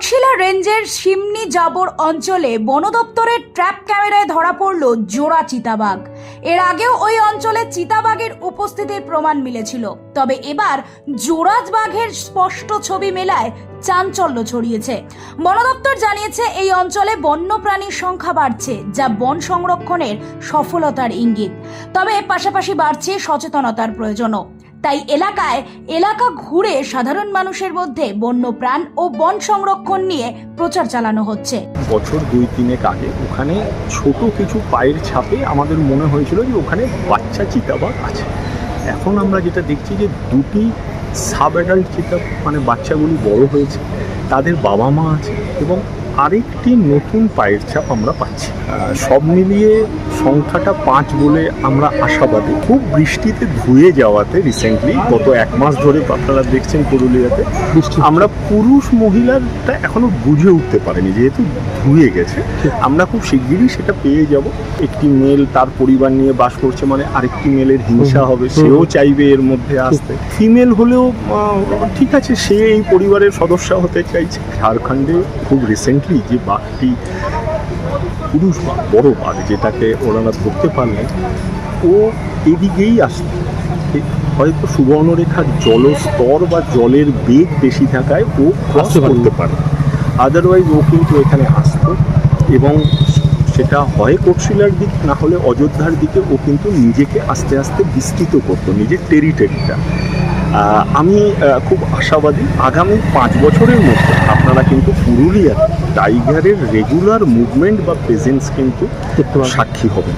ঘটশিলা রেঞ্জের সিমনি জাবর অঞ্চলে বন দপ্তরের ট্র্যাপ ক্যামেরায় ধরা পড়ল জোড়া চিতাবাঘ। এর আগেও ওই অঞ্চলে চিতাবাঘের উপস্থিতির প্রমাণ মিলেছিল। তবে এবার জোড়াজ বাঘের স্পষ্ট ছবি মেলায় চাঞ্চল্য ছড়িয়েছে। বন দপ্তর জানিয়েছে, এই অঞ্চলে বন্যপ্রাণীর সংখ্যা বাড়ছে, যা বন সংরক্ষণের সফলতার ইঙ্গিত। তবে পাশাপাশি বাড়ছে সচেতনতার প্রয়োজনও। তাই এলাকায় এলাকা ঘুরে সাধারণ মানুষের মধ্যে বন্যপ্রাণ ও বন সংরক্ষণ নিয়ে প্রচার চালানো হচ্ছে। বছর দুই তিনেক আগে ওখানে ছোট কিছু পায়ের ছাপে আমাদের মনে হয়েছিল যে ওখানে বাচ্চা চিতাবাঘ আছে। এখন আমরা যেটা দেখছি যে দুটি সাব অ্যাডাল্ট চিতা মানে বাচ্চাগুলি বড় হয়েছে, তাদের বাবা মা আছে এবং আরেকটি নতুন পায়ের ছাপ আমরা পাচ্ছি। সব মিলিয়ে সংখ্যাটা পাঁচ বলে আমরা আশাবাদী। খুব বৃষ্টিতে ধুয়ে যাওয়াতে রিসেন্টলি গত এক মাস ধরে আপনারা দেখছেন পুরুলিয়াতে আমরা পুরুষ মহিলারটা এখনও বুঝে উঠতে পারেনি যেহেতু ধুয়ে গেছে। আমরা খুব শিগগিরই সেটা পেয়ে যাব। একটি মেল তার পরিবার নিয়ে বাস করছে মানে আরেকটি মেলের হিংসা হবে সেও চাইবে এর মধ্যে আসতে। ফিমেল হলেও ঠিক আছে সে এই পরিবারের সদস্য হতে চাইছে। ঝাড়খণ্ডে খুব রিসেন্টলি যে বাঘটি পুরুষ বাঘ বড় বাঘ যেটাকে ওনারা ধরতে পারলেন ও এদিকেই আসতো। হয়তো সুবর্ণরেখার জলস্তর বা জলের বেগ বেশি থাকায় ও ক্রস করতে পারে আদারওয়াইজ ও কিন্তু এখানে আসতো এবং সেটা হয় কোটশিলার দিক না হলে অযোধ্যার দিকে ও কিন্তু নিজেকে আস্তে আস্তে বিস্তৃত করতো নিজের টেরিটরিটা আমি খুব আশাবাদী আগামী পাঁচ বছরের মধ্যে আপনারা কিন্তু পুরুলিয়ার টাইগারের রেগুলার মুভমেন্ট বা প্রেজেন্স কিন্তু। সাক্ষী হবেন